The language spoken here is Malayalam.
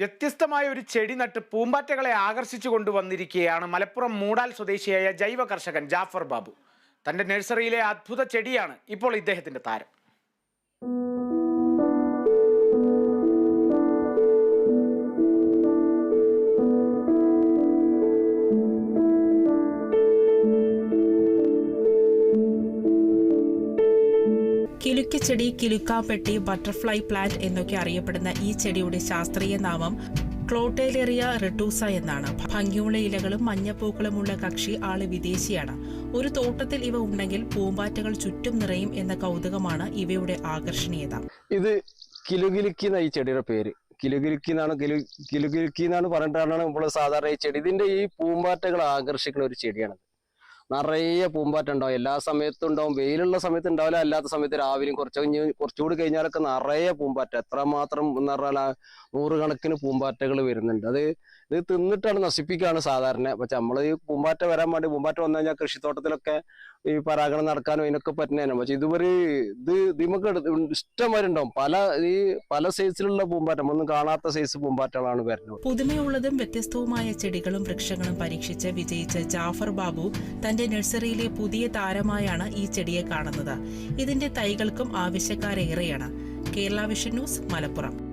വ്യത്യസ്തമായ ഒരു ചെടി നട്ട് പൂമ്പാറ്റകളെ ആകർഷിച്ചു കൊണ്ടുവന്നിരിക്കുകയാണ് മലപ്പുറം മൂടാൽ സ്വദേശിയായ ജൈവ കർഷകൻ ജാഫർ ബാബു. തന്റെ നഴ്സറിയിലെ അത്ഭുത ചെടിയാണ് ഇപ്പോൾ ഇദ്ദേഹത്തിന്റെ താരം. കിലുക്കച്ചെടി കിലുക്കാപ്പെട്ടി ബട്ടർഫ്ലൈ പ്ലാന്റ് എന്നൊക്കെ അറിയപ്പെടുന്ന ഈ ചെടിയുടെ ശാസ്ത്രീയ നാമം ക്ലോട്ടേലേറിയ റെട്ടൂസ എന്നാണ്. ഭംഗിയുള്ള ഇലകളും മഞ്ഞപ്പൂക്കളുമുള്ള കക്ഷി ആൾ വിദേശിയാണ്. ഒരു തോട്ടത്തിൽ ഇവ ഉണ്ടെങ്കിൽ പൂമ്പാറ്റകൾ ചുറ്റും നിറയും എന്ന കൗതുകമാണ് ഇവയുടെ ആകർഷണീയത. ഇത് കിലുകിലുക്കി എന്ന ഈ ചെടിയുടെ പേര്. കിലുകിലുക്കി എന്നാണ് കിലു കിലുകിലുക്കി എന്നാണ് പറഞ്ഞിട്ടാണ് നമ്മൾ സാധാരണ ഈ ചെടി. ഇതിന്റെ ഈ പൂമ്പാറ്റകൾ ആകർഷിക്കുന്ന ഒരു ചെടിയാണ് നിറയെ പൂമ്പാറ്റ ഉണ്ടാവും എല്ലാ സമയത്തും ഉണ്ടാവും വെയിലുള്ള സമയത്ത് ഉണ്ടാവില്ല അല്ലാത്ത സമയത്ത് രാവിലെയും കുറച്ച് കഴിഞ്ഞ് കുറച്ചുകൂടി കഴിഞ്ഞാലൊക്കെ നിറയെ പൂമ്പാറ്റ. എത്രമാത്രം എന്ന് പറഞ്ഞാൽ നൂറുകണക്കിന് പൂമ്പാറ്റകൾ വരുന്നുണ്ട്. അത് ഇത് തിന്നിട്ടാണ് നശിപ്പിക്കുകയാണ് സാധാരണ. പക്ഷെ നമ്മൾ ഈ പൂമ്പാറ്റ വരാൻ വേണ്ടി പൂമ്പാറ്റ വന്നു കഴിഞ്ഞാൽ കൃഷിത്തോട്ടത്തിലൊക്കെ ഈ പരാഗണം നടക്കാനും ഇതിനൊക്കെ പറ്റുന്നതാണ് പക്ഷെ ഇതുവരെ ഇത് ഇതിമൊക്കെ ഇഷ്ടംമാതിരി ഉണ്ടാവും. പല ഈ പല സൈസിലുള്ള പൂമ്പാറ്റ. ഒന്നും കാണാത്ത സൈസ് പൂമ്പാറ്റകളാണ് വരുന്നത്. പുതുമയുള്ളതും വ്യത്യസ്തവുമായ ചെടികളും വൃക്ഷങ്ങളും പരീക്ഷിച്ച് വിജയിച്ച ജാഫർ ബാബു തന്റെ നഴ്സറിയിലെ പുതിയ താരമായാണ് ഈ ചെടിയെ കാണുന്നത്. ഇതിന്റെ തൈകൾക്കും ആവശ്യക്കാരേറെയാണ്. Kerala vision news Malappuram.